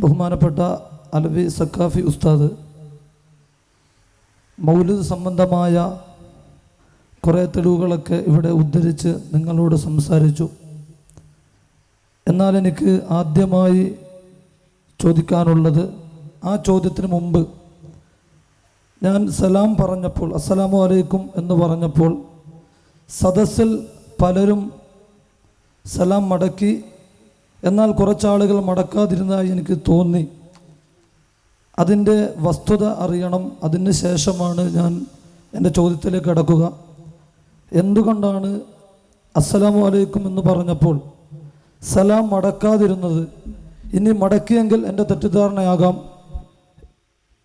ബഹുമാനപ്പെട്ട അലവി സക്കാഫി ഉസ്താദ് മൗലിദ് സംബന്ധമായ കുറേ തെളിവുകളൊക്കെ ഇവിടെ ഉദ്ധരിച്ച് നിങ്ങളോട് സംസാരിച്ചു. എന്നാൽ എനിക്ക് ആദ്യമായി ചോദിക്കാനുള്ളത് ആ ചോദ്യത്തിന് മുമ്പ് ഞാൻ സലാം പറഞ്ഞപ്പോൾ അസ്സലാമു അലൈക്കും എന്ന് പറഞ്ഞപ്പോൾ സദസ്സിൽ പലരും സലാം മടക്കി എന്നാൽ കുറച്ചാളുകൾ മടക്കാതിരുന്നതായി എനിക്ക് തോന്നി. അതിന്റെ വസ്തുത അറിയണം. അതിന് ശേഷമാണ് ഞാൻ എന്റെ ചോദ്യത്തിലേക്ക് കടക്കുക. എന്തുകൊണ്ടാണ് അസ്സലാമു അലൈക്കും എന്ന് പറഞ്ഞപ്പോൾ സലാം മടക്കാതിരുന്നത്. ഇനി മടക്കിയെങ്കിൽ എന്റെ തെറ്റിദ്ധാരണയാകാം.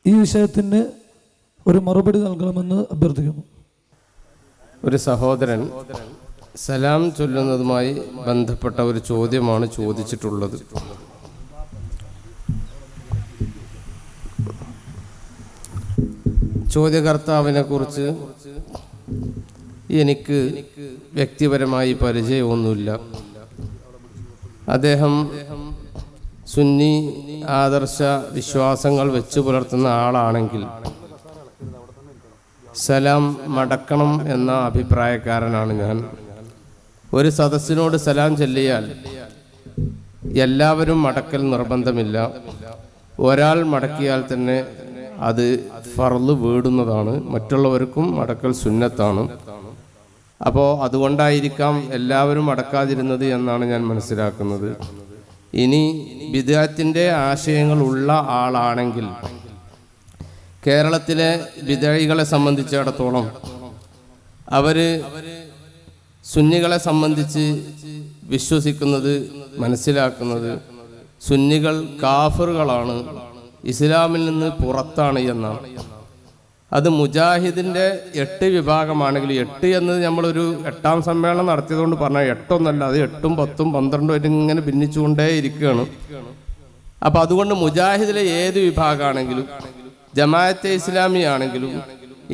ഈ വിഷയത്തിന് ഒരു മറുപടി നൽകണമെന്ന് അഭ്യർത്ഥിക്കുന്നു. ഒരു സഹോദരൻ സലാം ചൊല്ലുന്നതുമായി ബന്ധപ്പെട്ട ഒരു ചോദ്യമാണ് ചോദിച്ചിട്ടുള്ളത്. ചോദ്യകർത്താവിനെ കുറിച്ച് എനിക്ക് വ്യക്തിപരമായി പരിചയമൊന്നുമില്ല. അദ്ദേഹം സുന്നി ആദർശ വിശ്വാസങ്ങൾ വെച്ചു പുലർത്തുന്ന ആളാണെങ്കിൽ സലാം മടക്കണം എന്ന അഭിപ്രായക്കാരനാണ് ഞാൻ. ഒരു സദസ്സിനോട് സലാം ചൊല്ലിയാൽ എല്ലാവരും മടക്കൽ നിർബന്ധമില്ല. ഒരാൾ മടക്കിയാൽ തന്നെ അത് ഫറൽ വീടുന്നതാണ്. മറ്റുള്ളവർക്കും മടക്കൽ സുന്നത്താണ്. അപ്പോൾ അതുകൊണ്ടായിരിക്കാം എല്ലാവരും അടക്കാതിരുന്നത് എന്നാണ് ഞാൻ മനസ്സിലാക്കുന്നത്. ഇനി ബിദാത്തിന്റെ ആശയങ്ങൾ ഉള്ള ആളാണെങ്കിൽ കേരളത്തിലെ വിദേഹികളെ സംബന്ധിച്ചിടത്തോളം അവർ സുന്നികളെ സംബന്ധിച്ച് വിശ്വസിക്കുന്നത് മനസ്സിലാക്കുന്നത് സുന്നികൾ കാഫറുകളാണ് ഇസ്ലാമിൽ നിന്ന് പുറത്താണ് എന്നാണ്. അത് മുജാഹിദിന്റെ എട്ട് വിഭാഗമാണെങ്കിൽ എട്ട് എന്നത് നമ്മളൊരു എട്ടാം സമ്മേളനം നടത്തിയതുകൊണ്ട് പറഞ്ഞാൽ എട്ടൊന്നല്ല അത് എട്ടും പത്തും പന്ത്രണ്ടും ആയിട്ട് ഇങ്ങനെ ഭിന്നിച്ചുകൊണ്ടേ ഇരിക്കുകയാണ്. അപ്പം അതുകൊണ്ട് മുജാഹിദിലെ ഏത് വിഭാഗമാണെങ്കിലും ജമാഅത്തെ ഇസ്ലാമി ആണെങ്കിലും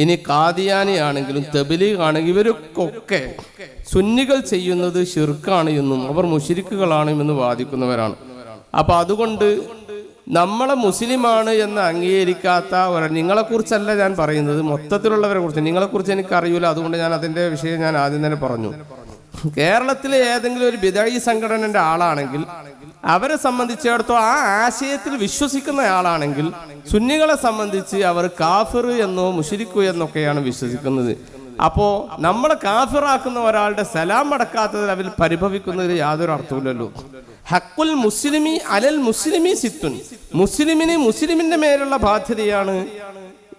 ഇനി കാദിയാനി ആണെങ്കിലും തെബിലീഗ് ആണെങ്കിലും ഇവർക്കൊക്കെ സുന്നികൾ ചെയ്യുന്നത് ഷിർക്കാണ് എന്നും അവർ മുഷിരിക്കുകളാണ് എന്ന് വാദിക്കുന്നവരാണ്. അപ്പൊ അതുകൊണ്ട് നമ്മളെ മുസ്ലിമാണ് എന്ന് അംഗീകരിക്കാത്ത ഒരു നിങ്ങളെക്കുറിച്ചല്ല ഞാൻ പറയുന്നത് മൊത്തത്തിലുള്ളവരെ കുറിച്ച്. എനിക്ക് അറിയില്ല അതുകൊണ്ട് ഞാൻ അതിന്റെ വിഷയം ഞാൻ ആദ്യം തന്നെ പറഞ്ഞു. കേരളത്തിലെ ഏതെങ്കിലും ഒരു ബിദഴി സംഘടനന്റെ ആളാണെങ്കിൽ അവരെ സംബന്ധിച്ചിടത്തോളം ആ ആശയത്തിൽ വിശ്വസിക്കുന്ന ആളാണെങ്കിൽ സുന്നികളെ സംബന്ധിച്ച് അവർ കാഫിർ എന്നോ മുഷിരിക്കു എന്നൊക്കെയാണ് വിശ്വസിക്കുന്നത്. അപ്പോ നമ്മളെ കാഫിറാക്കുന്ന ഒരാളുടെ സലാം അടക്കാത്തതിൽ അവർ പരിഭവിക്കുന്നതിൽ യാതൊരു അർത്ഥമില്ലല്ലോ ഹക്കുൽ മുസ്ലിമി അലൽ മുസ്ലിമി സിത്തുൻ. മുസ്ലിമിന് മുസ്ലിമിന്റെ മേലുള്ള ബാധ്യതയാണ്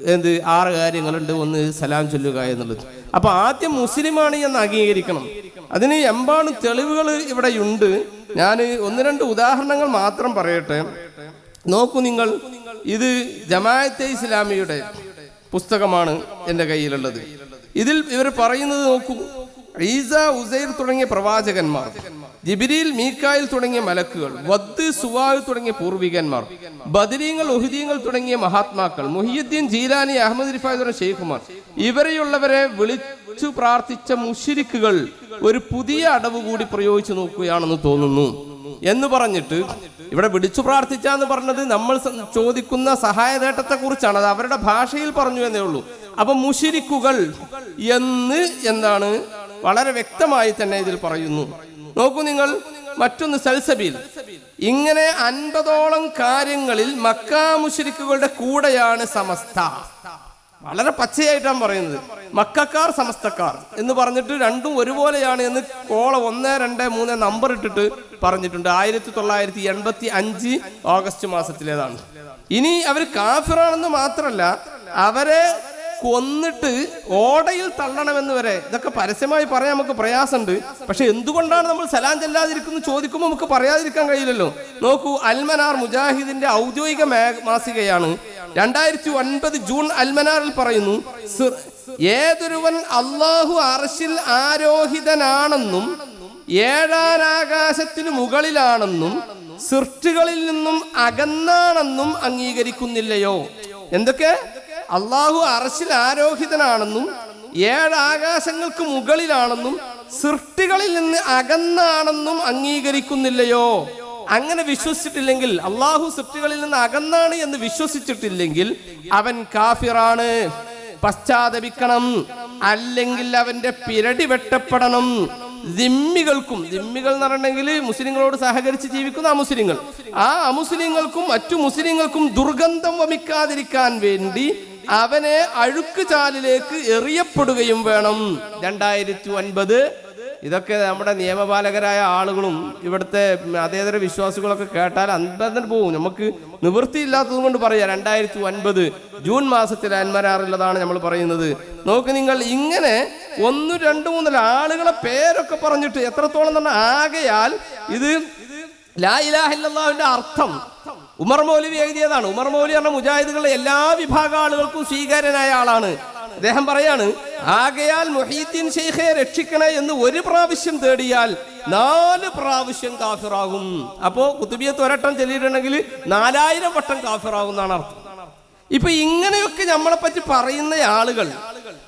എന്ത്? ആറ് കാര്യങ്ങളുണ്ട്. ഒന്ന് സലാം ചൊല്ലുക എന്നുള്ളത്. അപ്പൊ ആദ്യം മുസ്ലിമാണ് എന്ന് അംഗീകരിക്കണം. അതിന് എമ്പാണ് തെളിവുകൾ ഇവിടെയുണ്ട്. ഞാൻ ഒന്ന് രണ്ട് ഉദാഹരണങ്ങൾ മാത്രം പറയട്ടെ. നോക്കൂ നിങ്ങൾ ഇത് ജമാഅത്തെ ഇസ്ലാമിയുടെ പുസ്തകമാണ് എന്റെ കയ്യിലുള്ളത്. ഇതിൽ ഇവർ പറയുന്നത് നോക്കൂ ഈസ ഉസൈർ തുടങ്ങിയ പ്രവാചകന്മാർ. ജിബിരിൽ മീക്കായിൽ തുടങ്ങിയ മലക്കുകൾ വദ് സുവായ് തുടങ്ങിയ പൂർവികന്മാർ ബദരീങ്ങൾ ഉഹുദീങ്ങൾ തുടങ്ങിയ മഹാത്മാക്കൾ മുഹിയുദ്ദീൻ ജീലാനി അഹമ്മദ് റിഫായ് തുടങ്ങിയ ഷെയ്ഖുമാർ ഇവരെയുള്ളവരെ വിളിച്ചു പ്രാർത്ഥിച്ച മുഷിരിക്കുകൾ ഒരു പുതിയ അടവ് കൂടി പ്രയോഗിച്ചു നോക്കുകയാണെന്ന് തോന്നുന്നു. എന്ന് പറഞ്ഞിട്ട് ഇവിടെ വിളിച്ചു പ്രാർത്ഥിച്ചാന്ന് പറഞ്ഞത് നമ്മൾ ചോദിക്കുന്ന സഹായ നേട്ടത്തെ കുറിച്ചാണ്. അത് അവരുടെ ഭാഷയിൽ പറഞ്ഞു എന്നേ ഉള്ളൂ. അപ്പൊ മുഷിരിക്കുകൾ എന്ന് എന്താണ് വളരെ വ്യക്തമായി തന്നെ ഇതിൽ പറയുന്നു. നോക്കൂ നിങ്ങൾ മറ്റൊന്ന് സൽസബീൽ. ഇങ്ങനെ അൻപതോളം കാര്യങ്ങളിൽ മക്കാ മുഷിരിക്കുകളുടെ കൂടെയാണ് സമസ്ത. വളരെ പച്ചയായിട്ടാണ് പറയുന്നത്. മക്കാർ സമസ്തക്കാർ എന്ന് പറഞ്ഞിട്ട് രണ്ടും ഒരുപോലെയാണ് എന്ന് കോള ഒന്ന് രണ്ട് മൂന്ന് നമ്പർ ഇട്ടിട്ട് പറഞ്ഞിട്ടുണ്ട്. ആയിരത്തി തൊള്ളായിരത്തി എൺപത്തി അഞ്ച് ഓഗസ്റ്റ് മാസത്തിലേതാണ്. ഇനി അവർ കാഫിറാണെന്ന് മാത്രമല്ല അവരെ കൊന്നിട്ട് ഓടയിൽ തള്ളണമെന്ന് വരെ. ഇതൊക്കെ പരസ്യമായി പറയാൻ നമുക്ക് പ്രയാസമുണ്ട്. പക്ഷെ എന്തുകൊണ്ടാണ് നമ്മൾ സലാം ചെല്ലാതിരിക്കുന്നത് ചോദിക്കുമ്പോൾ നമുക്ക് പറയാതിരിക്കാൻ കഴിയില്ലല്ലോ? നോക്കൂ അൽമനാർ മുജാഹിദിന്റെ ഔദ്യോഗിക മാസികയാണ്. രണ്ടായിരത്തി ഒൻപത് ജൂൺ അൽമനാറിൽ പറയുന്നു "സിർ- ഏതൊരുവൻ അള്ളാഹു അർശിൽ ആരോഹിതനാണെന്നും ഏഴാനാകാശത്തിന് മുകളിലാണെന്നും സൃഷ്ടികളിൽ നിന്നും അകന്നാണെന്നും അംഗീകരിക്കുന്നില്ലയോ? എന്തൊക്കെ? അള്ളാഹു അറശിൽ ആരോഹിതനാണെന്നും ഏഴ് ആകാശങ്ങൾക്ക് മുകളിലാണെന്നും സൃഷ്ടികളിൽ നിന്ന് അകന്നാണെന്നും അംഗീകരിക്കുന്നില്ലയോ? അങ്ങനെ വിശ്വസിച്ചിട്ടില്ലെങ്കിൽ അള്ളാഹു സൃഷ്ടികളിൽ നിന്ന് അകന്നാണ് എന്ന് വിശ്വസിച്ചിട്ടില്ലെങ്കിൽ അവൻ കാഫിറാണ്. പശ്ചാത്തപിക്കണം. അല്ലെങ്കിൽ അവന്റെ പിരടി വെട്ടപ്പെടണം. ദിമ്മികൾക്കും ദിമ്മികൾ എന്ന് പറഞ്ഞിട്ടുണ്ടെങ്കിൽ മുസ്ലിങ്ങളോട് സഹകരിച്ച് ജീവിക്കുന്ന അമുസ്ലിങ്ങൾ. ആ അമുസ്ലിങ്ങൾക്കും മറ്റു മുസ്ലിങ്ങൾക്കും ദുർഗന്ധം വമിക്കാതിരിക്കാൻ വേണ്ടി അവനെ അഴുക്ക് ചാലിലേക്ക് എറിയപ്പെടുകയും വേണം. രണ്ടായിരത്തി ഒൻപത് ഇതൊക്കെ നമ്മുടെ നിയമപാലകരായ ആളുകളും ഇവിടുത്തെ അതേതര വിശ്വാസികളൊക്കെ കേട്ടാൽ അൻപതിന് പോകും നമുക്ക് നിവൃത്തിയില്ലാത്തത് കൊണ്ട് പറയാം. രണ്ടായിരത്തി ഒൻപത് ജൂൺ മാസത്തിൽ അന്മരാറുള്ളതാണ് നമ്മൾ പറയുന്നത്. നോക്ക് നിങ്ങൾ ഇങ്ങനെ ഒന്ന് രണ്ട് മൂന്ന് ആളുകളെ പേരൊക്കെ പറഞ്ഞിട്ട് എത്രത്തോളം തന്നെ ആകയാൽ ഇത് ലാ ഇലാഹ അർത്ഥം. ഉമർ മൗലവി എഴുതിയതാണ്. ഉമർ മൗലി പറഞ്ഞ മുജാഹിദുകളുടെ എല്ലാ വിഭാഗ ആളുകൾക്കും സ്വീകാര്യനായ ആളാണ്. അദ്ദേഹം പറയാണ് ആകയാൽ മൊഹീദ്ദീൻ ഷെയ്ഖെ രക്ഷിക്കണ എന്ന് ഒരു പ്രാവശ്യം തേടിയാൽ നാല് പ്രാവശ്യം കാഫിറാകും. അപ്പോ കുത്തുബിയത്ത് ഒരട്ടം ചെല്ലിയിട്ടുണ്ടെങ്കിൽ നാലായിരം വട്ടം കാഫിറാകും എന്നാണ് അർത്ഥം. ഇപ്പൊ ഇങ്ങനെയൊക്കെ നമ്മളെ പറ്റി പറയുന്ന ആളുകൾ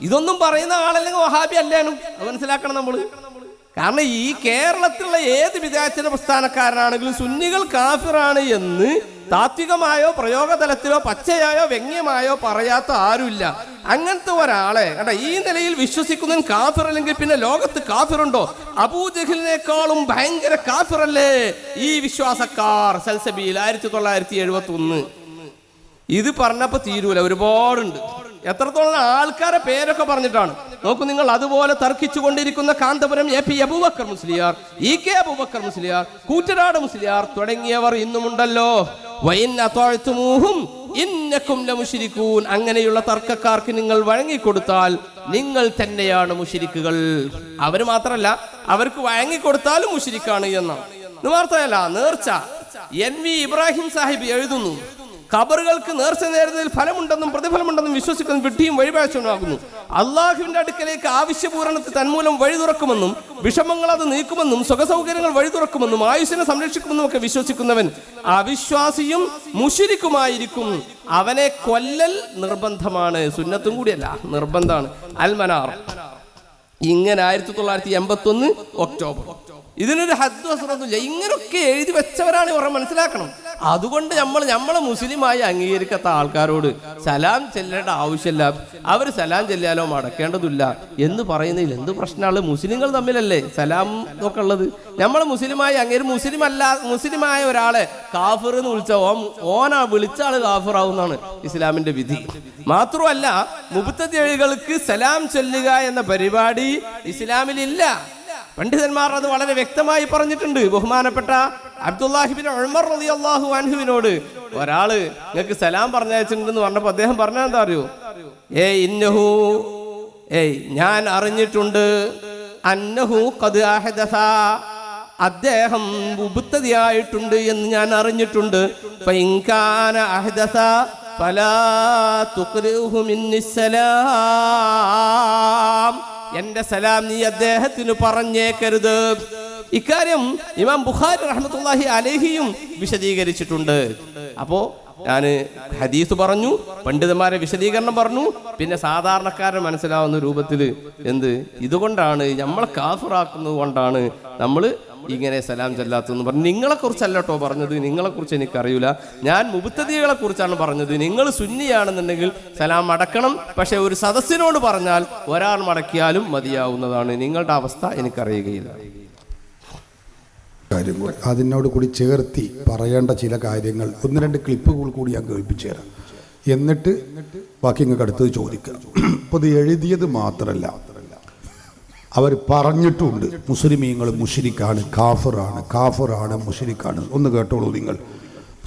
ഇതൊന്നും പറയുന്ന ആളല്ലെങ്കിൽ വഹാബി അല്ലേനും? അത് മനസ്സിലാക്കണം നമ്മൾ. കാരണം ഈ കേരളത്തിലുള്ള ഏത് വിദ്യാർത്ഥിയുടെ പ്രസ്ഥാനക്കാരനാണെങ്കിലും സുന്നികൾ കാഫിറാണ് എന്ന് താത്വികമായോ പ്രയോഗതലത്തിലോ പച്ചയായോ വ്യംഗ്യമായോ പറയാത്ത ആരുമില്ല. അങ്ങനത്തെ ഒരാളെ കേട്ടോ ഈ നിലയിൽ വിശ്വസിക്കുന്നവൻ കാഫിർ അല്ലെങ്കിൽ പിന്നെ ലോകത്ത് കാഫിറുണ്ടോ? അബൂജഹിലിനേക്കാളും ഭയങ്കര കാഫിറല്ലേ ഈ വിശ്വാസക്കാർ? സൽസബിയിൽ ആയിരത്തി തൊള്ളായിരത്തി എഴുപത്തി ഒന്ന് ഇത് പറഞ്ഞപ്പോ തീരൂല ഒരുപാടുണ്ട്. എത്രത്തോളം ആൾക്കാരെ പേരൊക്കെ പറഞ്ഞിട്ടാണ്. നോക്കൂ നിങ്ങൾ അതുപോലെ തർക്കിച്ചു കൊണ്ടിരിക്കുന്ന Kanthapuram A P Aboobacker Musliyar E K Aboobacker Musliyar Koottanad Musliyar തുടങ്ങിയവർ ഇന്നുമുണ്ടല്ലോ. അങ്ങനെയുള്ള തർക്കക്കാർക്ക് നിങ്ങൾ വഴങ്ങിക്കൊടുത്താൽ നിങ്ങൾ തന്നെയാണ് മുഷിരിക്കുകൾ അവർ മാത്രമല്ല അവർക്ക് വഴങ്ങിക്കൊടുത്താലും മുഷിരിക്കാണ് എന്നാണ് ഇത് നേർച്ച. എൻ വി ഇബ്രാഹിം സാഹിബ് എഴുതുന്നു ഖബറുകൾക്ക് നേർച്ച നേരുന്നതിൽ ഫലമുണ്ടെന്നും പ്രതിഫലമുണ്ടെന്നും വിശ്വസിക്കുന്ന വിഡ്ഢിയും വഴിപാഴ്ചയുണ്ടാകുന്നു. അള്ളാഹുവിന്റെ അടുക്കലേക്ക് ആവശ്യപൂരണത്തിൽ തന്മൂലം വഴി തുറക്കുമെന്നും വിഷമങ്ങൾ അത് നീക്കുമെന്നും സുഖസൗകര്യങ്ങൾ വഴി തുറക്കുമെന്നും ആയുസിനെ സംരക്ഷിക്കുമെന്നും ഒക്കെ വിശ്വസിക്കുന്നവൻ അവിശ്വാസിയും മുഷിരിക്കുമായിരിക്കും. അവനെ കൊല്ലൽ നിർബന്ധമാണ്. സുന്നത്തും കൂടിയല്ല നിർബന്ധമാണ്. അൽമനാർ ഇങ്ങനെ ആയിരത്തി തൊള്ളായിരത്തി എൺപത്തി ഒന്ന് ഒക്ടോബർ. ഇതിനൊരു ഹദ്ദു അസുറത്തില്ല ഇങ്ങനൊക്കെ എഴുതി വെച്ചവരാണ് ഉറ മനസ്സിലാക്കണം. അതുകൊണ്ട് നമ്മൾ നമ്മളെ മുസ്ലിമായി അംഗീകരിക്കാത്ത ആൾക്കാരോട് സലാം ചെല്ലേണ്ട ആവശ്യമില്ല. അവർ സലാം ചെല്ലാലോ മടക്കേണ്ടതില്ല എന്ന് പറയുന്നതിൽ എന്ത് പ്രശ്നമാണ്? മുസ്ലിങ്ങൾ തമ്മിലല്ലേ സലാം ഒക്കെ ഉള്ളത്. നമ്മളെ മുസ്ലിമായി അങ്ങേര് മുസ്ലിം അല്ല മുസ്ലിമായ ഒരാളെ കാഫിർ എന്ന് വിളിച്ച ഓ ഓനാ വിളിച്ച ആൾ കാഫിറാവുന്നതാണ് ഇസ്ലാമിന്റെ വിധി. മാത്രമല്ല മുപ്പത്തഞ്ചേഴുകൾക്ക് സലാം ചൊല്ലുക എന്ന പരിപാടി ഇസ്ലാമിലില്ല. പണ്ഡിതന്മാർ അത് വളരെ വ്യക്തമായി പറഞ്ഞിട്ടുണ്ട്. ബഹുമാനപ്പെട്ട അബ്ദുല്ലാഹിബിൻ ഉമർ റതി അള്ളാഹു അൻഹുവിനോട് ഒരാൾ നിങ്ങൾക്ക് സലാം പറഞ്ഞയച്ചിട്ടുണ്ടെന്ന് പറഞ്ഞപ്പോ അദ്ദേഹം പറഞ്ഞാൽ എന്താ അറിയോ? ഏ ഇന്നഹു ഏയ് ഞാൻ അറിഞ്ഞിട്ടുണ്ട്. അന്നഹു അഹദസ അദ്ദേഹം ഉപുത്തതിയായിട്ടുണ്ട് എന്ന് ഞാൻ അറിഞ്ഞിട്ടുണ്ട്. ഫൈൻകാന അഹദസ ഫലാ മിന്നിസ്സലാം. എന്റെ സലാം നീ അദ്ദേഹത്തിന് പറഞ്ഞേക്കരുത്. ഇക്കാര്യം ഇമാം ബുഖാരി റഹ്മത്തുള്ളാഹി അലേഹിയും വിശദീകരിച്ചിട്ടുണ്ട്. അപ്പോ ഞാൻ ഹദീസ് പറഞ്ഞു പണ്ഡിതന്മാരെ വിശദീകരണം പറഞ്ഞു പിന്നെ സാധാരണക്കാരൻ മനസ്സിലാവുന്ന രൂപത്തിൽ എന്ത്? ഇതുകൊണ്ടാണ് നമ്മളെ കാഫറാക്കുന്നത് കൊണ്ടാണ് നമ്മൾ ഇങ്ങനെ സലാം ചെല്ലാത്തെന്ന് പറഞ്ഞു. നിങ്ങളെ കുറിച്ചല്ല കേട്ടോ പറഞ്ഞത് നിങ്ങളെ കുറിച്ച് എനിക്കറിയില്ല ഞാൻ മുബത്തതികളെ കുറിച്ചാണ് പറഞ്ഞത്. നിങ്ങൾ സുന്നിയാണെന്നുണ്ടെങ്കിൽ സലാം അടക്കണം. പക്ഷെ ഒരു സദസ്സിനോട് പറഞ്ഞാൽ ഒരാൾ മടക്കിയാലും മതിയാവുന്നതാണ്. നിങ്ങളുടെ അവസ്ഥ എനിക്കറിയുകയില്ല. കാര്യങ്ങൾ അതിനോട് കൂടി ചേർത്തി പറയേണ്ട ചില കാര്യങ്ങൾ. ഒന്ന് രണ്ട് ക്ലിപ്പുകൾ കൂടി ഞാൻ കേൾപ്പിച്ചു തരാം. എന്നിട്ട് ബാക്കി നിങ്ങൾക്ക് അടുത്തത് ചോദിക്കാം. അപ്പോൾ ഇത് എഴുതിയത് മാത്രമല്ല അവർ പറഞ്ഞിട്ടുണ്ട് മുസ്ലിമീങ്ങൾ മുഷിരിക്കാണ് കാഫറാണ് കാഫറാണ് മുഷിരിക്കാണ്. ഒന്ന് കേട്ടോളൂ നിങ്ങൾ.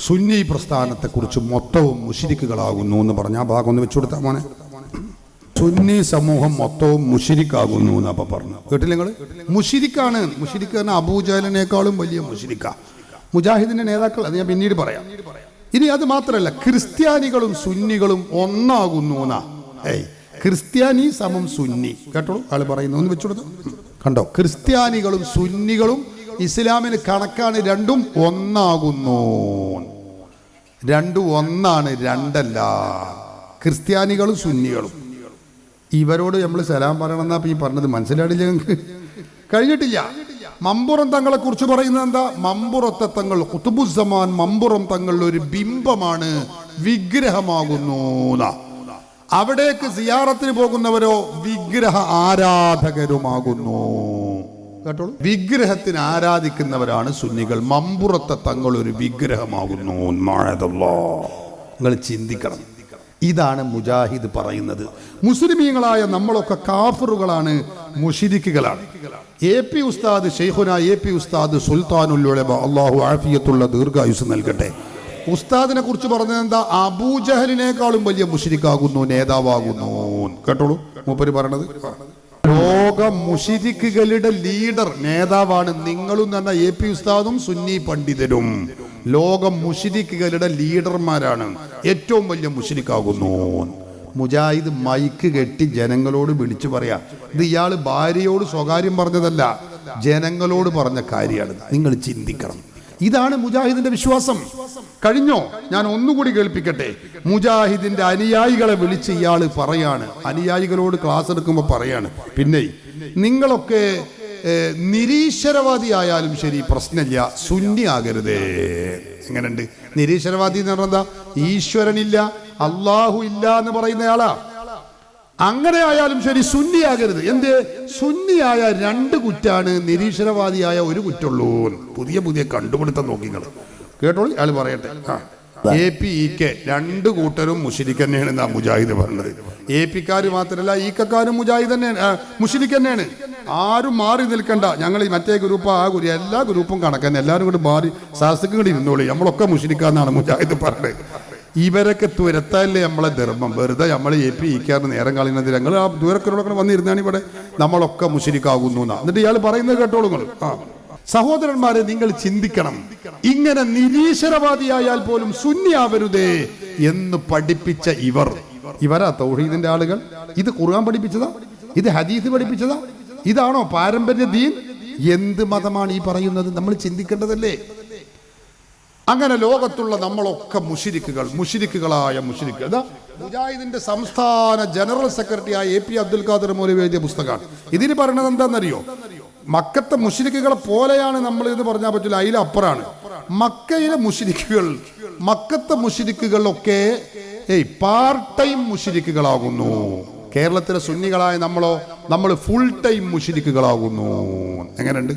സുന്നി പ്രസ്ഥാനത്തെക്കുറിച്ച് മൊത്തവും മുഷിരിക്കുകളാകുന്നു എന്ന് പറഞ്ഞ ആ ഭാഗം ഒന്ന് വെച്ചു കൊടുത്താൽ മോനെ. സുന്നി സമൂഹം മൊത്തവും മുഷിരിക്കാകുന്നു എന്ന് അപ്പൊ പറഞ്ഞു കേട്ടില്ല നിങ്ങൾ മുഷിരിക്കാണ്. മുഷിരിക്ക് പറഞ്ഞാൽ അബൂജാലിനേക്കാളും വലിയ മുഷിരിക്ക. മുജാഹിദിന്റെ നേതാക്കൾ അത് ഞാൻ പിന്നീട് പറയാം. ഇനി അത് മാത്രമല്ല ക്രിസ്ത്യാനികളും സുന്നികളും ഒന്നാകുന്നു എന്നാ. ഏയ് ക്രിസ്ത്യാനി സമം സുന്നി. കേട്ടോളൂ? ആൾ പറയുന്നു ഒന്ന് വെച്ചുകൊടുത്തു. കണ്ടോ? ക്രിസ്ത്യാനികളും സുന്നികളും ഇസ്ലാമിന് കണക്കാണ് രണ്ടും ഒന്നാകുന്നു. രണ്ടും ഒന്നാണ് രണ്ടല്ല. ക്രിസ്ത്യാനികളും സുന്നികളും. ഇവരോട് നമ്മൾ സലാം പറയണമെന്നാ ഈ പറഞ്ഞത്. മനസ്സിലായില്ല ഞങ്ങൾക്ക് കഴിഞ്ഞിട്ടില്ല. മമ്പുറം തങ്ങളെ കുറിച്ച് പറയുന്നത് എന്താ? മമ്പുറത്തെ തങ്ങൾ കുത്തുബുസമാൻ മമ്പുറം തങ്ങൾ ഒരു ബിംബമാണ് വിഗ്രഹമാകുന്നു ന്നാ. അവിടേക്ക് സിയാറത്തിന് പോകുന്നവരോ വിഗ്രഹ ആരാധകരുമാകുന്നു. കേട്ടോളൂ. വിഗ്രഹത്തിന് ആരാധിക്കുന്നവരാണ് സുന്നികൾ. മമ്പുറത്തെ തങ്ങൾ ഒരു വിഗ്രഹമാകുന്നു നിങ്ങൾ ചിന്തിക്കണം. ഇതാണ് മുജാഹിദ് പറയുന്നത്. മുസ്ലിമീങ്ങളായ നമ്മളൊക്കെ കാഫറുകളാണ് മുഷിരിക്കുകളാണ്. എ പി ഉസ്താദ് ഷെയ്ഖുന എ പി ഉസ്താദ് സുൽത്താനുൽ അള്ളാഹു ആഫിയത്തുള്ള ദീർഘായുസ് നൽകട്ടെ. ഉസ്താദിനെ കുറിച്ച് പറഞ്ഞത് എന്താ? അബൂജഹലിനേക്കാളും വലിയ മുഷിരിക്കാകുന്നു നേതാവാകുന്നു. കേട്ടോളൂ മൂപ്പര് പറയണത്. ലോക മുഷിരിക്കുകളുടെ ലീഡർ നേതാവാണ് നിങ്ങളും തന്നെ എ പി ഉസ്താദും സുന്നി പണ്ഡിതരും. ലോക മുഷിരിക്കുകളുടെ ലീഡർമാരാണ്. ഏറ്റവും വലിയ മുഷിരിക്കാകുന്നു. മുജാഹിദ് മൈക്ക് കെട്ടി ജനങ്ങളോട് വിളിച്ചു പറയാ ഇത് ഇയാൾ ഭാര്യയോട് സ്വകാര്യം പറഞ്ഞതല്ല ജനങ്ങളോട് പറഞ്ഞ കാര്യമാണ്. നിങ്ങൾ ചിന്തിക്കണം. ഇതാണ് മുജാഹിദിന്റെ വിശ്വാസം. കഴിഞ്ഞോ? ഞാൻ ഒന്നുകൂടി കേൾപ്പിക്കട്ടെ. മുജാഹിദിന്റെ അനുയായികളെ വിളിച്ച് ഇയാൾ പറയാണ്. അനുയായികളോട് ക്ലാസ് എടുക്കുമ്പോൾ പറയാണ്. പിന്നെ നിങ്ങളൊക്കെ നിരീശ്വരവാദി ആയാലും ശരി പ്രശ്നമില്ല സുന്നി ആകരുതേ എങ്ങനെയുണ്ട്? നിരീശ്വരവാദി എന്ന് പറഞ്ഞാൽ ഈശ്വരനില്ല അള്ളാഹു ഇല്ല എന്ന് പറയുന്നയാളാ അങ്ങനെ ആയാലും ശരി സുന്നിയാകരുത്. എന്ത്? സുന്നിയായ രണ്ട് കുറ്റാണ് നിരീശ്വരവാദിയായ ഒരു കുറ്റുള്ളൂ പുതിയ പുതിയ കണ്ടുപിടുത്തം നോക്കി നിങ്ങൾ കേട്ടോളൂ? അയാൾ പറയട്ടെ. എ പി ഇ കെ രണ്ട് കൂട്ടരും മുഷിരിക്ക് തന്നെയാണ് എന്നാ മുജാഹിദ് പറഞ്ഞത്. എ പിക്കാർ മാത്രമല്ല ഈക്കക്കാരും മുജാഹിദ് തന്നെയാണ് ആ, മുഷിരിക്ക് തന്നെയാണ്. ആരും മാറി നിൽക്കണ്ട. ഞങ്ങൾ ഈ മറ്റേ ഗ്രൂപ്പ് ആ ഗ്രൂപ്പ് എല്ലാ ഗ്രൂപ്പും കണക്കന്നെ എല്ലാവരും കൂടി മാറി സാഹസിക്കും കൂടി ഇരുന്നോളി. നമ്മളൊക്കെ മുഷിരിക്കാന്നാണ് മുജാഹിദ് പറഞ്ഞത്. ഇവരൊക്കെ തുരത്തല്ലേ നമ്മളെ ധർമ്മം? വെറുതെ നമ്മൾ ഇക്കാറ് നേരം കളയുന്നത്. ഞങ്ങൾ ആ ദൂരക്കരോടൊക്കെ വന്നിരുന്നാണ് ഇവിടെ. നമ്മളൊക്കെ മുശരിക്കാകുന്നു എന്നാ. എന്നിട്ട് ഇയാൾ പറയുന്നത് കേട്ടോളൂ നിങ്ങൾ. ആ. സഹോദരന്മാരെ നിങ്ങൾ ചിന്തിക്കണം. ഇങ്ങനെ നിരീശ്വരവാദിയായാൽ പോലും സുന്യാവരുതേ എന്ന് പഠിപ്പിച്ച ഇവർ. ഇവരാ തൗഹീദിന്റെ ആളുകൾ. ഇത് ഖുർആൻ പഠിപ്പിച്ചതാ? ഇത് ഹദീസ് പഠിപ്പിച്ചതാ? ഇതാണോ പാരമ്പര്യ ദീൻ? എന്ത് മതമാണ് ഈ പറയുന്നത്? നമ്മൾ ചിന്തിക്കേണ്ടതല്ലേ? അങ്ങനെ ലോകത്തുള്ള നമ്മളൊക്കെ മുഷിരിക്കുകൾ മുഷിരിക്കുകളായ മുഷിരിക്ക് അതാ മുജാഹിദിന്റെ സംസ്ഥാന ജനറൽ സെക്രട്ടറിയായ എ പി അബ്ദുൽ ഖാദർ മൗലവി എഴുതിയ പുസ്തകമാണ്. ഇതിന് പറയണത് എന്താണെന്നറിയോ? മക്കത്തെ മുഷിരിക്കുകളെ പോലെയാണ് നമ്മൾ എന്ന് പറഞ്ഞാൽ പറ്റില്ല അതിലപ്പുറാണ് മക്കയിലെ മുഷിരിക്കുകൾ മക്കത്തെ മുഷിരിക്കുകളൊക്കെ ഏയ് പാർട്ട് ടൈം മുഷിരിക്കുകളാകുന്നു. കേരളത്തിലെ സുന്നികളായ നമ്മളോ നമ്മൾ ഫുൾ ടൈം മുഷിരിക്കുകളാകുന്നു. എങ്ങനെയുണ്ട്?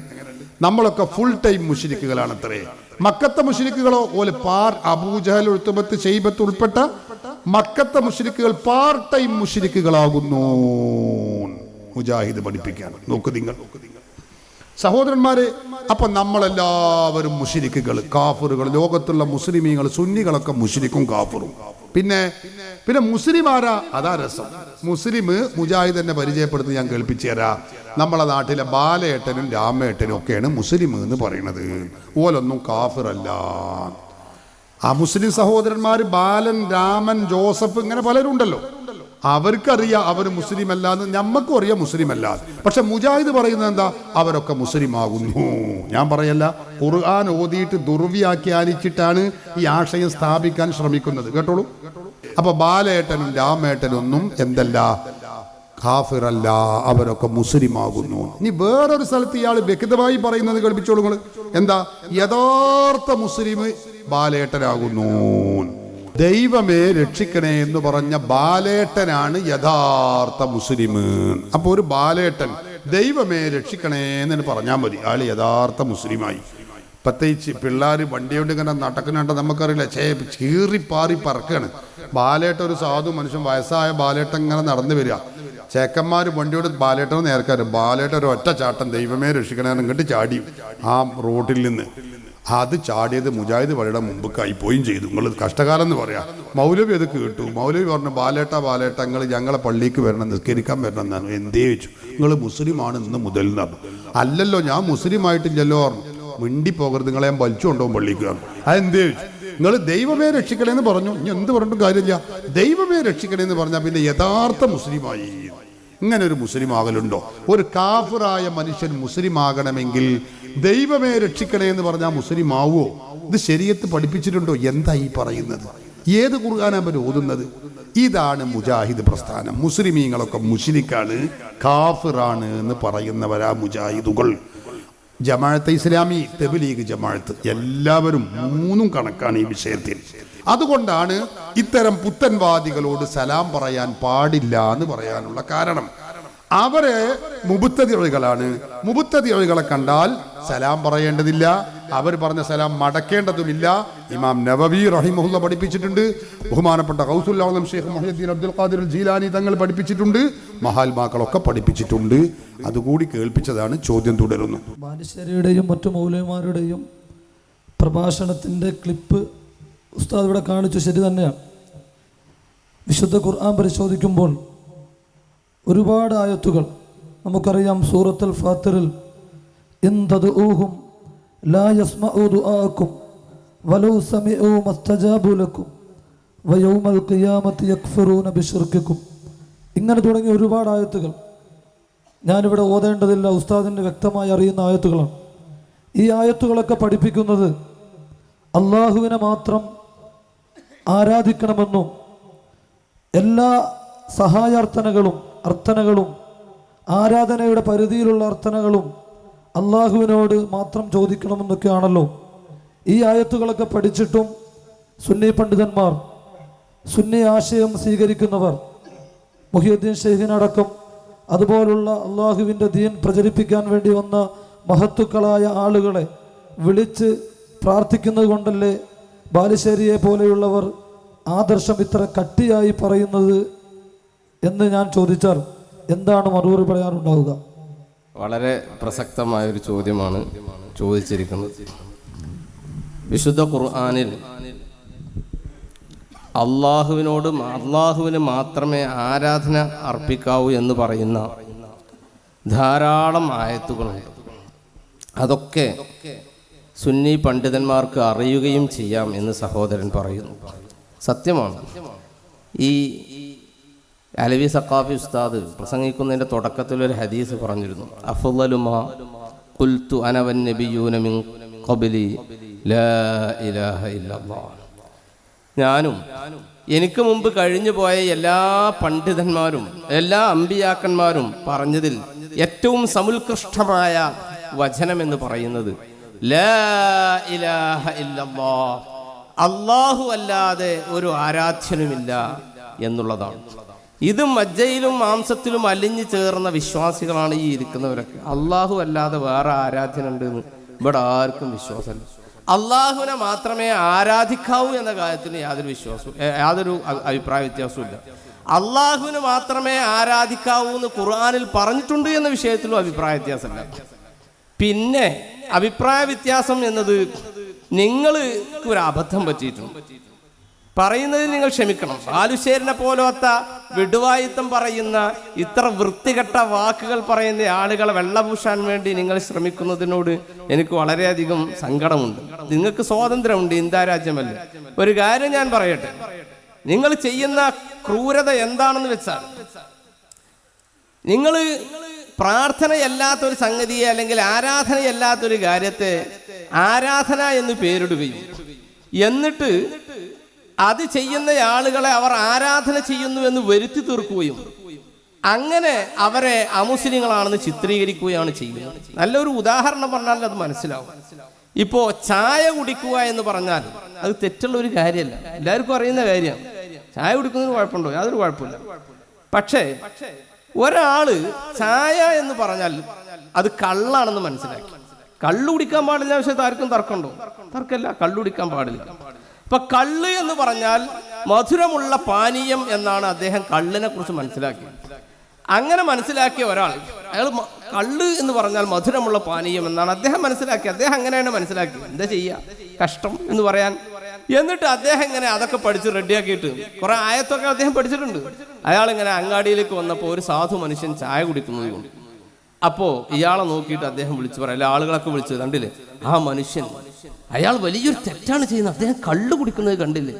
നമ്മളൊക്കെ ഫുൾ ടൈം മുഷിരിക്കുകളാണ് അത്രേ. മക്കത്തെ മുഷിരിക്കുകളോ ഓൽ പാർ അബൂജഹൽ ഉഴുത്തുബത്ത് ഷെയ്ബത്ത് ഉൾപ്പെട്ട മക്കത്തെ മുഷിരിക്കുകൾ പാർ ടൈം മുഷിരിക്കുകളാകുന്നു മുജാഹിദ് പഠിപ്പിക്കാൻ. നോക്കുക നിങ്ങൾ. സഹോദരന്മാരെ അപ്പൊ നമ്മളെല്ലാവരും മുഷിരിക്കുകൾ കാഫറുകൾ ലോകത്തുള്ള മുസ്ലിമീങ്ങൾ സുന്നികളൊക്കെ മുഷിരിക്കും കാഫറും. പിന്നെ പിന്നെ മുസ്ലിമാരാ അതാ രസം. മുസ്ലിം മുജാഹിദ് എന്നെ പരിചയപ്പെടുത്തി ഞാൻ കേൾപ്പിച്ചു തരാം. നമ്മളെ നാട്ടിലെ ബാലേട്ടനും രാമേട്ടനും ഒക്കെയാണ് മുസ്ലിം എന്ന് പറയുന്നത് ഓലൊന്നും കാഫിറല്ല. ആ മുസ്ലിം സഹോദരന്മാർ ബാലൻ രാമൻ ജോസഫ് ഇങ്ങനെ പലരും ഉണ്ടല്ലോ അവർക്കറിയാം അവർ മുസ്ലിം അല്ലാന്ന് ഞമ്മക്കും അറിയാം മുസ്ലിം അല്ല പക്ഷെ മുജാഹിദ് പറയുന്നത് എന്താ? അവരൊക്കെ മുസ്ലിം ആകുന്നു ഞാൻ പറയല്ല ഖുർആൻ ഓതിയിട്ട് ദുർവ്യാഖ്യാനിച്ചിട്ടാണ് ഈ ആശയം സ്ഥാപിക്കാൻ ശ്രമിക്കുന്നത്. കേട്ടോളൂ? അപ്പൊ ബാലേട്ടനും രാമേട്ടനും ഒന്നും എന്തല്ല? ഖാഫിറല്ല അവരൊക്കെ മുസ്ലിം ആകുന്നു ഇനി വേറൊരു സ്ഥലത്ത് ഇയാൾ വ്യക്തമായി പറയുന്നത് കേൾപ്പിച്ചോളൂ എന്താ? യഥാർത്ഥ മുസ്ലിം ബാലേട്ടനാകുന്നു. ദൈവമേ രക്ഷിക്കണേ എന്ന് പറഞ്ഞ ബാലേട്ടനാണ് യഥാർത്ഥ മുസ്ലിം. അപ്പൊ ഒരു ബാലേട്ടൻ ദൈവമേ രക്ഷിക്കണേ എന്ന് പറഞ്ഞാൽ മതി. ആൾ യഥാർത്ഥ മുസ്ലിമായി. പ്രത്യേകിച്ച് പിള്ളേർ വണ്ടി കൊണ്ട് ഇങ്ങനെ നടക്കുന്നുണ്ട് നമുക്കറിയില്ല. ചേ ചീറിപ്പാറി പറക്കാണ്. ബാലേട്ട ഒരു സാധു മനുഷ്യൻ വയസ്സായ ബാലേട്ടൻ ഇങ്ങനെ നടന്നു വരിക. ചേക്കന്മാർ വണ്ടിയോട് ബാലേട്ടനെ നേർക്കാറ്. ബാലേട്ട ഒരു ഒറ്റ ചാട്ടം ദൈവമേ രക്ഷിക്കണേ ഇങ്ങോട്ട് ചാടി. ആ റോട്ടിൽ നിന്ന്. അത് ചാടിയത് മുജാഹിദ് വഴിയുടെ മുമ്പ് കൈപ്പോയും ചെയ്തു. നിങ്ങൾ കഷ്ടകാലം എന്ന് പറയാം. മൗലവി അത് കേട്ടു. മൗലവി പറഞ്ഞു ബാലേട്ട ബാലേട്ട നിങ്ങൾ ഞങ്ങളെ പള്ളിക്ക് വരണം നിസ്കരിക്കാൻ വരണം എന്നാണ് എന്തേ വെച്ചു നിങ്ങൾ മുസ്ലിമാണ് ഇന്ന് മുതൽ എന്നാണ് അല്ലല്ലോ ഞാൻ മുസ്ലിം ആയിട്ടില്ലല്ലോ പറഞ്ഞു. മിണ്ടി പോകരുത് നിങ്ങളെ ഞാൻ വലിച്ചു കൊണ്ടുപോകും പള്ളിക്ക് അതെന്തേ വെച്ചു നിങ്ങൾ ദൈവമേ രക്ഷിക്കണേന്ന് പറഞ്ഞു. ഇനി എന്ത് പറഞ്ഞിട്ടും കാര്യമില്ല. ദൈവമേ രക്ഷിക്കണേന്ന് പറഞ്ഞാൽ പിന്നെ യഥാർത്ഥ മുസ്ലിമായി ഇങ്ങനെ ഒരു മുസ്ലിം ആകലുണ്ടോ ഒരു കാഫിറായ മനുഷ്യൻ മുസ്ലിം ആകണമെങ്കിൽ ദൈവമേ രക്ഷിക്കണേ എന്ന് പറഞ്ഞാൽ മുസ്ലിം ആവുമോ ഇത് ശരീരത്ത് പഠിപ്പിച്ചിട്ടുണ്ടോ? എന്താ ഈ പറയുന്നത്? ഏത് കുറുകാനാ അവർ ഓതുന്നത്? ഇതാണ് മുജാഹിദ് പ്രസ്ഥാനം. മുസ്ലിമീങ്ങളൊക്കെ മുഷിരിക്കാണ് കാഫിറാണ് എന്ന് പറയുന്നവരാ മുജാഹിദുകൾ. ജമാഅത്തെ ഇസ്ലാമി തെബിലീഗ് ജമാഅത്ത്. എല്ലാവരും മൂന്നും കണക്കാണ് ഈ വിഷയത്തിൽ. അതുകൊണ്ടാണ് ഇത്തരം പുത്തൻവാദികളോട് സലാം പറയാൻ പാടില്ല എന്ന് പറയാനുള്ള കാരണം. അവരെ മുബുത്തതികളാണ് മുബുത്തതികളെ കണ്ടാൽ സലാം പറയേണ്ടതില്ല. അവർ പറഞ്ഞ സലാം മടക്കേണ്ടതുമില്ല. ഇമാം നവബി റഹിമുല്ല പഠിപ്പിച്ചിട്ടുണ്ട്. ബഹുമാനപ്പെട്ട ഹൗസുല്ലാം ഷെയ്ഖ് മൊഹീദ്ദീൻ അബ്ദുൽ ഖാദിർ ജീലാനി തങ്ങൾ പഠിപ്പിച്ചിട്ടുണ്ട്. മഹാത്മാക്കളൊക്കെ പഠിപ്പിച്ചിട്ടുണ്ട്. അതുകൂടി കേൾപ്പിച്ചതാണ് ചോദ്യം തുടരുന്നു. ബാലുശ്ശേരിയുടെയും മറ്റു മൗലവിമാരുടെയും പ്രഭാഷണത്തിന്റെ ക്ലിപ്പ് ഉസ്താദ് ഇവിടെ കാണിച്ചു ശരി തന്നെയാണ് വിശുദ്ധ ഖുർആൻ പരിശോധിക്കുമ്പോൾ ഒരുപാട് ആയത്തുകൾ നമുക്കറിയാം. സൂറത്തുൽ ഫാത്തിറിൽ എന്തത് ഊഹും ലാ യസ്മഊ ദുആക്കും വലൗ വയൗമൽ ഖിയാമത്തി ഇങ്ങനെ തുടങ്ങിയ ഒരുപാട് ആയത്തുകൾ. ഞാനിവിടെ ഓതേണ്ടതില്ല ഉസ്താദിന് വ്യക്തമായി അറിയുന്ന ആയത്തുകളാണ്. ഈ ആയത്തുകളൊക്കെ പഠിപ്പിക്കുന്നത് അള്ളാഹുവിനെ മാത്രം ആരാധിക്കണമെന്നും എല്ലാ സഹായാർത്ഥനകളും അർത്ഥനകളും ആരാധനയുടെ പരിധിയിലുള്ള അർത്ഥനകളും അള്ളാഹുവിനോട് മാത്രം ചോദിക്കണമെന്നൊക്കെയാണല്ലോ. ഈ ആയത്തുകളൊക്കെ പഠിച്ചിട്ടും സുന്നി പണ്ഡിതന്മാർ സുന്നി ആശയം സ്വീകരിക്കുന്നവർ മുഹിയുദ്ദീൻ ഷെയ്ഖിനടക്കം അതുപോലുള്ള അള്ളാഹുവിന്റെ ദീൻ പ്രചരിപ്പിക്കാൻ വേണ്ടി വന്ന മഹത്തുക്കളായ ആളുകളെ വിളിച്ച് പ്രാർത്ഥിക്കുന്നത് കൊണ്ടല്ലേ ബാലുശ്ശേരിയെ പോലെയുള്ളവർ ആദർശം ഇത്ര കട്ടിയായി പറയുന്നത് എന്ന് ഞാൻ ചോദിച്ചാൽ എന്താണ് മറുപടി പറയാനുണ്ടാവുക? വളരെ പ്രസക്തമായ ഒരു ചോദ്യമാണ് ചോദിച്ചിരിക്കുന്നത്. വിശുദ്ധ ഖുർആാനിൽ അള്ളാഹുവിനോട് അള്ളാഹുവിന് മാത്രമേ ആരാധന അർപ്പിക്കാവൂ എന്ന് പറയുന്ന ധാരാളം ആയത്തുകളുണ്ട്. അതൊക്കെ സുന്നി പണ്ഡിതന്മാർക്ക് അറിയുകയും ചെയ്യാം എന്ന് സഹോദരൻ പറയുന്നു. സത്യമാണ്. ഈ അലവി സക്കാഫി ഉസ്താദ് പ്രസംഗിക്കുന്നതിന്റെ തുടക്കത്തിൽ ഒരു ഹദീസ് പറഞ്ഞിരുന്നു. ഞാനും എനിക്ക് മുമ്പ് കഴിഞ്ഞു പോയ എല്ലാ പണ്ഡിതന്മാരും എല്ലാ അമ്പിയാക്കന്മാരും പറഞ്ഞതിൽ ഏറ്റവും സമുൽകൃഷ്ടമായ വചനം എന്ന് പറയുന്നത് അള്ളാഹു അല്ലാതെ ഒരു ആരാധ്യനുമില്ല എന്നുള്ളതാണ്. ഇത് മജ്ജയിലും മാംസത്തിലും അലിഞ്ഞു ചേർന്ന വിശ്വാസികളാണ് ഈ ഇരിക്കുന്നവരൊക്കെ. അള്ളാഹു അല്ലാതെ വേറെ ആരാധ്യനുണ്ട് എന്ന് ഇവിടെ ആർക്കും വിശ്വാസമില്ല. അള്ളാഹുവിനെ മാത്രമേ ആരാധിക്കാവൂ എന്ന കാര്യത്തിന് യാതൊരു വിശ്വാസവും യാതൊരു അഭിപ്രായ വ്യത്യാസവും അള്ളാഹുവിന് മാത്രമേ ആരാധിക്കാവൂ എന്ന് ഖുർആാനിൽ പറഞ്ഞിട്ടുണ്ട് എന്ന വിഷയത്തിലും അഭിപ്രായ വ്യത്യാസമില്ല. പിന്നെ അഭിപ്രായ വ്യത്യാസം എന്നത് നിങ്ങൾക്ക് ഒരു അബദ്ധം പറ്റിയിട്ടുണ്ട്. പറയുന്നതിൽ നിങ്ങൾ ക്ഷമിക്കണം. ബാലുശേരനെ പോലത്തെ വിടുവായുത്തം പറയുന്ന ഇത്ര വൃത്തികെട്ട വാക്കുകൾ പറയുന്ന ആളുകളെ വെള്ളപൂശാൻ വേണ്ടി നിങ്ങൾ ശ്രമിക്കുന്നതിനോട് എനിക്ക് വളരെയധികം സങ്കടമുണ്ട്. നിങ്ങൾക്ക് സ്വാതന്ത്ര്യമുണ്ട് ഇന്ത്യ രാജ്യമല്ല? ഒരു കാര്യം ഞാൻ പറയട്ടെ. നിങ്ങൾ ചെയ്യുന്ന ക്രൂരത എന്താണെന്ന് വെച്ചാൽ നിങ്ങൾ പ്രാർത്ഥനയല്ലാത്ത ഒരു സംഗതിയെ അല്ലെങ്കിൽ ആരാധനയല്ലാത്തൊരു കാര്യത്തെ ആരാധന എന്ന് പേരിടുകയും എന്നിട്ട് അത് ചെയ്യുന്ന ആളുകളെ അവർ ആരാധന ചെയ്യുന്നു എന്ന് വരുത്തി തീർക്കുകയും അങ്ങനെ അവരെ അമുസ്ലിങ്ങളാണെന്ന് ചിത്രീകരിക്കുകയാണ് ചെയ്യുന്നത്. നല്ലൊരു ഉദാഹരണം പറഞ്ഞാൽ അത് മനസ്സിലാവും. ഇപ്പോ ചായ കുടിക്കുക എന്ന് പറഞ്ഞാൽ അത് തെറ്റുള്ള ഒരു കാര്യമല്ല. എല്ലാവർക്കും അറിയുന്ന കാര്യമാണ് ചായ കുടിക്കുന്നതിന് കുഴപ്പമുണ്ടോ? യാതൊരു കുഴപ്പമില്ല. പക്ഷേ ഒരാൾ ചായ എന്ന് പറഞ്ഞാൽ അത് കള്ളാണെന്ന് മനസ്സിലാക്കി. കള്ളു കുടിക്കാൻ പാടില്ല പക്ഷെ ആർക്കും തർക്കമുണ്ടോ? തർക്കമല്ല. കള്ളു കുടിക്കാൻ പാടില്ല. ഇപ്പൊ കള്ള് എന്ന് പറഞ്ഞാൽ മധുരമുള്ള പാനീയം എന്നാണ് അദ്ദേഹം കള്ളിനെ കുറിച്ച് മനസ്സിലാക്കിയത്. അങ്ങനെ മനസ്സിലാക്കിയ ഒരാൾ അയാൾ കള്ള് എന്ന് പറഞ്ഞാൽ മധുരമുള്ള പാനീയം എന്നാണ് അദ്ദേഹം മനസ്സിലാക്കിയത്. അദ്ദേഹം അങ്ങനെയാണ് മനസ്സിലാക്കിയത്. എന്താ ചെയ്യുക കഷ്ടം എന്ന് പറയാൻ എന്നിട്ട് അദ്ദേഹം ഇങ്ങനെ അതൊക്കെ പഠിച്ച് റെഡിയാക്കിയിട്ട് കുറെ ആയത്തൊക്കെ അദ്ദേഹം പഠിച്ചിട്ടുണ്ട്. അയാൾ ഇങ്ങനെ അങ്ങാടിയിലേക്ക് വന്നപ്പോൾ ഒരു സാധു മനുഷ്യൻ ചായ കുടിക്കുന്നത് കൊണ്ട് അപ്പോ ഇയാളെ നോക്കിയിട്ട് അദ്ദേഹം വിളിച്ചു പറയാം അല്ലെ ആളുകളൊക്കെ വിളിച്ചു കണ്ടില്ലേ? ആ മനുഷ്യൻ അയാൾ വലിയൊരു തെറ്റാണ് ചെയ്യുന്നത്. അദ്ദേഹം കള്ളു കുടിക്കുന്നത് കണ്ടില്ലേ?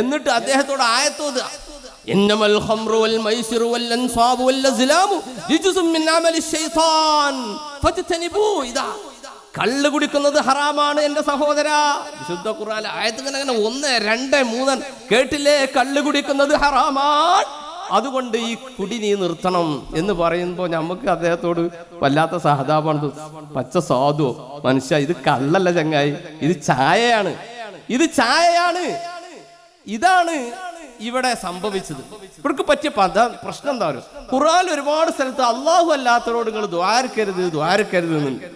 എന്നിട്ട് അദ്ദേഹത്തോട് ആയത്തോത് ഇന്നമൽ വൽ അൻസാബു വൽ മിൻ ഇതാ കള്ള് കുടിക്കുന്നത് ഹറാമാണ് എന്റെ സഹോദര. വിശുദ്ധ ഖുർആൻ ആയത്തുകൾ അങ്ങനെ ഒന്ന് രണ്ട് മൂന്ന് കേട്ടില്ലേ? കള്ള് കുടിക്കുന്നത് ഹറാമാണ്. അതുകൊണ്ട് ഈ കുടി നീ നിർത്തണം എന്ന് പറയുമ്പോൾ നമുക്ക് അദ്ദേഹത്തോട് വല്ലാത്ത സഹതാപാണ് പച്ച സാധു മനുഷ്യ ഇത് കള്ളല്ല ചങ്ങായി. ഇത് ചായയാണ്. ഇത് ചായയാണ്. ഇതാണ് ഇവിടെ സംഭവിച്ചത്. ഇവർക്ക് പറ്റിയ പദ പ്രശ്നം എന്താ പറയുക? ഖുറാൻ ഒരുപാട് സ്ഥലത്ത് അള്ളാഹു അല്ലാത്തവരോട് നിങ്ങൾ ദ്വാരക്കരുത് ദ്വാരക്കരുത് എന്നുണ്ട്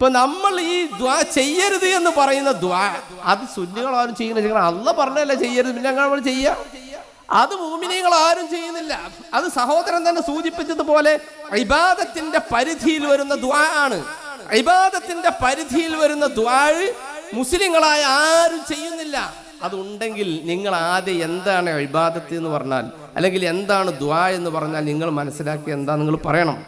ഇപ്പൊ നമ്മൾ ഈ ദ്വാ ചെയ്യരുത് എന്ന് പറയുന്ന ദ്വാ അത് സുന്നികൾ ആരും ചെയ്യുന്നില്ല. അല്ല പറഞ്ഞല്ല ചെയ്യരുത്. പിന്നെ നമ്മൾ ചെയ്യാം? അത് ഭൂമിനികൾ ആരും ചെയ്യുന്നില്ല. അത് സഹോദരൻ തന്നെ സൂചിപ്പിച്ചതുപോലെ ഇബാദത്തിന്റെ പരിധിയിൽ വരുന്ന ദ്വാ ആണ്. ഇബാദത്തിന്റെ പരിധിയിൽ വരുന്ന ദ്വാ മുസ്ലിങ്ങളായ ആരും ചെയ്യുന്നില്ല. അതുണ്ടെങ്കിൽ നിങ്ങൾ ആദ്യം എന്താണ് ഇബാദത്ത് എന്ന് പറഞ്ഞാൽ അല്ലെങ്കിൽ എന്താണ് ദ്വാ എന്ന് പറഞ്ഞാൽ നിങ്ങൾ മനസ്സിലാക്കി എന്താ നിങ്ങൾ പറയണം.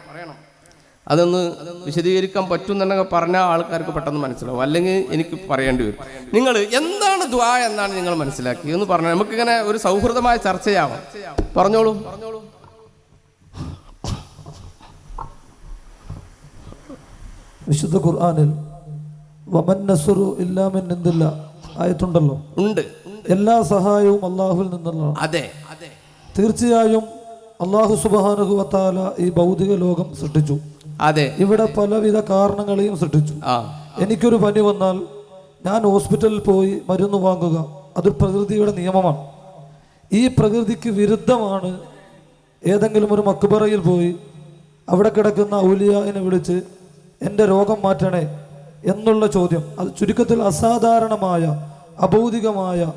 അതൊന്ന് വിശദീകരിക്കാൻ പറ്റുന്നുണ്ടെങ്കിൽ പറഞ്ഞാൽ ആൾക്കാർക്ക് പെട്ടെന്ന് മനസ്സിലാവും. അല്ലെങ്കിൽ എനിക്ക് പറയേണ്ടി വരും. നിങ്ങൾ എന്താണ് ദ്വാ എന്നാണ് നിങ്ങൾ മനസ്സിലാക്കി. എന്ന് പറഞ്ഞാൽ നമുക്കിങ്ങനെ ഒരു സൗഹൃദമായ ചർച്ചയാവാം. പറഞ്ഞോളൂ. വിശുദ്ധ ഖുർആാനിൽ വമൻ നസുറു ഇല്ലാമൻ എന്തില്ല ആയത്തുണ്ടല്ലോ. ഉണ്ട്. എല്ലാ സഹായവും അള്ളാഹുവിൽ നിന്നല്ലോ അതെ. അതെ തീർച്ചയായും അള്ളാഹു സുബാനുഹുവത്താല ഈ ഭൗതിക ലോകം സൃഷ്ടിച്ചു. അതെ. ഇവിടെ പലവിധ കാരണങ്ങളെയും സൃഷ്ടിച്ചു. എനിക്കൊരു പനി വന്നാൽ ഞാൻ ഹോസ്പിറ്റലിൽ പോയി മരുന്ന് വാങ്ങുക. അത് പ്രകൃതിയുടെ നിയമമാണ്. ഈ പ്രകൃതിക്ക് വിരുദ്ധമാണ് ഏതെങ്കിലും ഒരു മക്ബറയിൽ പോയി അവിടെ കിടക്കുന്ന ഔലിയാവിനെ വിളിച്ച് എന്റെ രോഗം മാറ്റണേ എന്നുള്ള ചോദ്യം. അത് ചുരുക്കത്തിൽ അസാധാരണമായ അഭൗതികമായ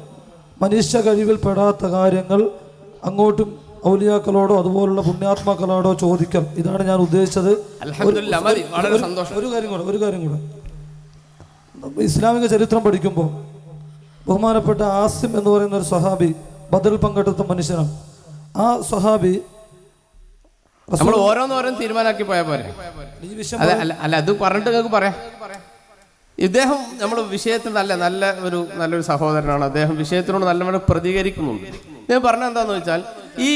മനുഷ്യ കഴിവിൽ പെടാത്ത കാര്യങ്ങൾ അങ്ങോട്ടും ഔലിയാക്കളോടോ അതുപോലുള്ള പുണ്യാത്മാക്കളോടോ ചോദിക്കാം. ഇതാണ് ഞാൻ ഉദ്ദേശിച്ചത്. ഒരു കാര്യം കൂടെ ഒരു കാര്യം കൂടെ. ഇസ്ലാമിക ചരിത്രം പഠിക്കുമ്പോൾ ബഹുമാനപ്പെട്ട ആസിം എന്ന് പറയുന്ന ഒരു സഹാബി ബദൽ പങ്കെടുത്ത മനുഷ്യനാണ്. ആ സഹാബി നമ്മൾ ഓരോന്നോരോന്ന് തീരുമാനാക്കി പോയാൽ പോരെ. അല്ല അത് പറഞ്ഞിട്ട് നിങ്ങൾക്ക് പറയാം. ഇദ്ദേഹം നമ്മൾ വിഷയത്തിൽ നല്ല നല്ല ഒരു നല്ലൊരു സഹോദരനാണ്. അദ്ദേഹം വിഷയത്തിനോട് നല്ലവണ്ണം പ്രതികരിക്കുന്നുണ്ട്. ഞാൻ പറഞ്ഞ എന്താന്ന് വെച്ചാൽ ഈ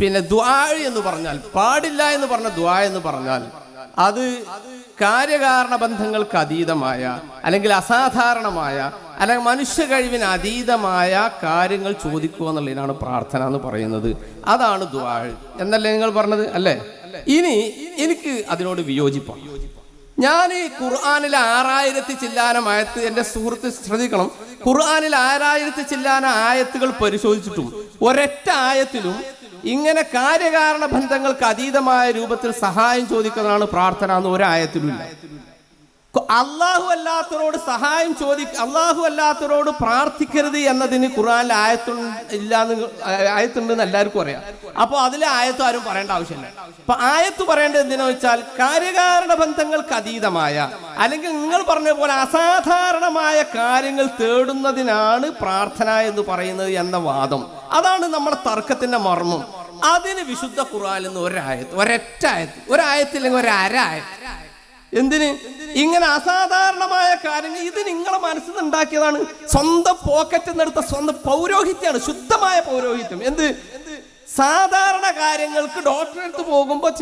പിന്നെ ദ്വാ എന്ന് പറഞ്ഞാൽ പാടില്ല എന്ന് പറഞ്ഞ ദ്വാ എന്ന് പറഞ്ഞാൽ അത് കാര്യകാരണ ബന്ധങ്ങൾക്ക് അതീതമായ അല്ലെങ്കിൽ അസാധാരണമായ അല്ലെങ്കിൽ മനുഷ്യ കഴിവിന് അതീതമായ കാര്യങ്ങൾ ചോദിക്കുക എന്നുള്ളതിനാണ് പ്രാർത്ഥന എന്ന് പറയുന്നത്. അതാണ് ദ്വാ എന്നല്ലേ നിങ്ങൾ പറഞ്ഞത്? അല്ലേ? ഇനി എനിക്ക് അതിനോട് വിയോജിപ്പാണ് ഞാൻ ഈ ഖുർആാനിലെ ആറായിരത്തി ചില്ലാന ആയത്ത് എന്റെ സുഹൃത്ത് ശ്രദ്ധിക്കണം. ഖുർആാനിൽ ആറായിരത്തി ചില്ലാന ആയത്തുകൾ പരിശോധിച്ചിട്ടും ഒരൊറ്റ ആയത്തിലും ഇങ്ങനെ കാര്യകാരണ ബന്ധങ്ങൾക്ക് അതീതമായ രൂപത്തിൽ സഹായം ചോദിക്കുന്നതാണ് പ്രാർത്ഥന എന്ന് ഒരായത്തിലുമില്ല അള്ളാഹു അല്ലാത്തവരോട് സഹായം ചോദി അള്ളാഹു അല്ലാത്തവരോട് പ്രാർത്ഥിക്കരുത് എന്നതിന് ഖുർആനിൽ ആയത്തു ഇല്ലാന്ന് ആയത്തുണ്ടെന്ന് എല്ലാവർക്കും അറിയാം. അപ്പോൾ അതിലെ ആയത്തും ആരും പറയേണ്ട ആവശ്യമില്ല. അപ്പൊ ആയത്ത് പറയേണ്ടത് എന്തിനാ വെച്ചാൽ കാര്യകാരണ ബന്ധങ്ങൾക്ക് അതീതമായ അല്ലെങ്കിൽ നിങ്ങൾ പറഞ്ഞ പോലെ അസാധാരണമായ കാര്യങ്ങൾ തേടുന്നതിനാണ് പ്രാർത്ഥന എന്ന് പറയുന്നത് എന്ന വാദം. അതാണ് നമ്മുടെ തർക്കത്തിന്റെ മർമ്മം. അതിന് വിശുദ്ധ ഖുറാൻ നിന്ന് ഒരായത്ത് ഒരൊറ്റ ആയത്ത് ഒരായത്തില്ലെങ്കിൽ ഒരു അര ആയത്ത്. എന്തിന്? ഇങ്ങനെ അസാധാരണമായ കാര്യങ്ങൾ ഇത് നിങ്ങളെ മനസ്സിൽ ഉണ്ടാക്കിയതാണ് സ്വന്തം പോക്കറ്റിൽ നിന്നെടുത്ത സ്വന്തം പൗരോഹിത്യമാണ് ശുദ്ധമായ പൗരോഹിത്യം. എന്ത്? സാധാരണ കാര്യങ്ങൾക്ക് ഡോക്ടറെ അടുത്ത് പോകുമ്പോൾ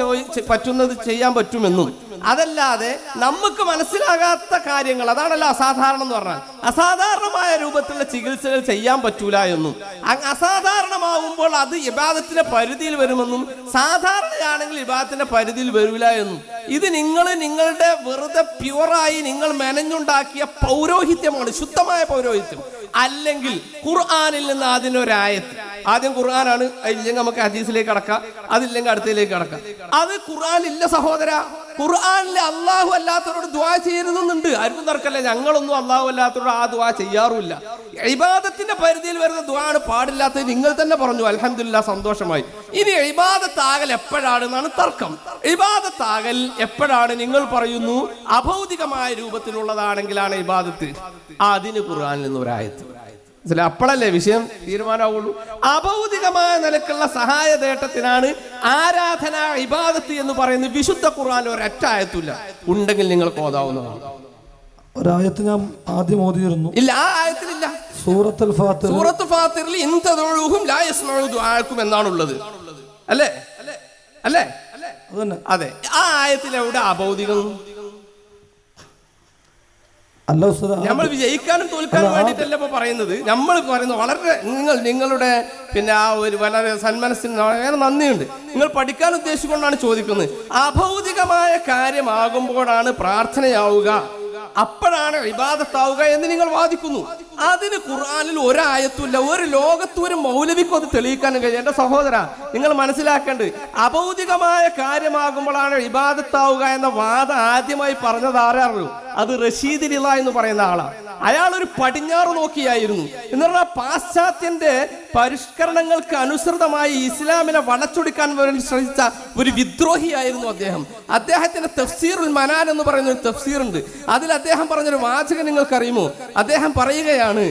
പറ്റുന്നത് ചെയ്യാൻ പറ്റുമെന്നും. അതല്ലാതെ നമുക്ക് മനസ്സിലാകാത്ത കാര്യങ്ങൾ അതാണല്ലോ അസാധാരണം എന്ന് പറഞ്ഞാൽ. അസാധാരണമായ രൂപത്തിലുള്ള ചികിത്സകൾ ചെയ്യാൻ പറ്റൂല എന്നും. അസാധാരണമാവുമ്പോൾ അത് ഇബാദത്തിന്റെ പരിധിയിൽ വരുമെന്നും സാധാരണയാണെങ്കിൽ ഇബാദത്തിന്റെ പരിധിയിൽ വരില്ല എന്നും. ഇത് നിങ്ങൾ നിങ്ങളുടെ വെറുതെ പ്യുവറായി നിങ്ങൾ മെനഞ്ഞുണ്ടാക്കിയ പൗരോഹിത്യമാണ് ശുദ്ധമായ പൗരോഹിത്യം. അല്ലെങ്കിൽ ഖുർആാനിൽ നിന്ന് അതിനൊരായത്ത് ആദ്യം ഖുർആനാണ് ഇല്ലെങ്കിൽ നമുക്ക് ഹദീസിലേക്ക് അടക്കാം അതില്ലെങ്കിൽ അടുത്തതിലേക്ക് അടക്കാം അത് ഖുർആനില്ല സഹോദര. ഖുർആാനിൽ അള്ളാഹു അല്ലാത്തവരോട് ദ്വാ ചെയ്യരുതെന്നുണ്ട്. ആർക്കും തർക്കല്ല ഞങ്ങളൊന്നും അള്ളാഹു അല്ലാത്തവരോട് ആ ദ്വാ ചെയ്യാറുമില്ല. ഇബാദത്തിന്റെ പരിധിയിൽ വരുന്ന ദ്വാ ആണ് പാടില്ലാത്തത് നിങ്ങൾ തന്നെ പറഞ്ഞു. അലഹമില്ല സന്തോഷമായി. ഇനി ഇബാദത്താകൽ എപ്പോഴാണെന്നാണ് തർക്കം. ഇബാദത്താകൽ എപ്പോഴാണ് നിങ്ങൾ പറയുന്നു? അഭൗതികമായ രൂപത്തിലുള്ളതാണെങ്കിലാണ് ഇബാദത്ത്. അതിന് ഖുർആനിൽ നിന്ന് ഒരായത്ത്? അപ്പോഴല്ലേ വിഷയം തീരുമാനമാവുള്ളൂ. അഭൗതികമായ നിലക്കുള്ള സഹായ നേട്ടത്തിനാണ് ആരാധന ഇബാദത്ത് എന്ന് പറയുന്നത് വിശുദ്ധ ഖുർആൻ ഒരൊറ്റ ആയത്തില്ല ഉണ്ടെങ്കിൽ നിങ്ങൾക്ക് ഓതാവുന്നതാണ്. ഒരായത്ത് ഞാൻ ആദ്യം ഓതിയിരുന്നു. ഇല്ല ആ ആയത്തിലില്ല. സൂറത്തുൽ ഫാത്തിർ സൂറത്ത് ഫാത്തിറിൽ ഇൻതദുഉഹും ലാ യസ്മഉ ദുആഅക്കും എന്നാണുള്ളത്. അല്ലേ? അല്ലേ? അതെ. ആ ആയത്തിൽ എവിടെ ആ- നമ്മൾ വിജയിക്കാനും തോൽക്കാനും വേണ്ടിയിട്ടല്ല ഇപ്പൊ പറയുന്നത്. നമ്മൾ പറയുന്നത് വളരെ നിങ്ങൾ നിങ്ങളുടെ പിന്നെ ആ ഒരു വളരെ സന്മനസ്സിന് വളരെ നന്ദിയുണ്ട്. നിങ്ങൾ പഠിക്കാൻ ഉദ്ദേശിച്ചുകൊണ്ടാണ് ചോദിക്കുന്നത്. അഭൗതികമായ കാര്യമാകുമ്പോഴാണ് പ്രാർത്ഥനയാവുക. അപ്പോഴാണ് വിവാദത്താവുക എന്ന് നിങ്ങൾ വാദിക്കുന്നു. അതിന് ഖുർആനിൽ ഒരായത്തുമില്ല. ഒരു ലോകത്തും ഒരു മൗലവിക്കും അത് തെളിയിക്കാനും കഴിയും എന്റെ സഹോദര നിങ്ങൾ മനസ്സിലാക്കേണ്ടത് അഭൗതികമായ കാര്യമാകുമ്പോഴാണ് ഇബാദത്താവുക എന്ന വാദം ആദ്യമായി പറഞ്ഞത് ആരാറുള്ളൂ അത് റഷീദ് എന്ന് പറയുന്ന ആളാണ് അയാൾ ഒരു പടിഞ്ഞാറ് നോക്കിയായിരുന്നു. എന്ന് പറഞ്ഞാൽ പാശ്ചാത്യന്റെ പരിഷ്കരണങ്ങൾക്ക് അനുസൃതമായി ഇസ്ലാമിനെ വളച്ചൊടുക്കാൻ വേണ്ടി ശ്രമിച്ച ഒരു വിദ്രോഹിയായിരുന്നു അദ്ദേഹം. അദ്ദേഹത്തിന്റെ തഫ്സീറുൽ മനാൻ എന്ന് പറയുന്ന ഒരു തഫ്സീർ ഉണ്ട് അതിൽ അദ്ദേഹം പറഞ്ഞൊരു വാചകം നിങ്ങൾക്കറിയുമോ? അദ്ദേഹം പറയുകയാണ്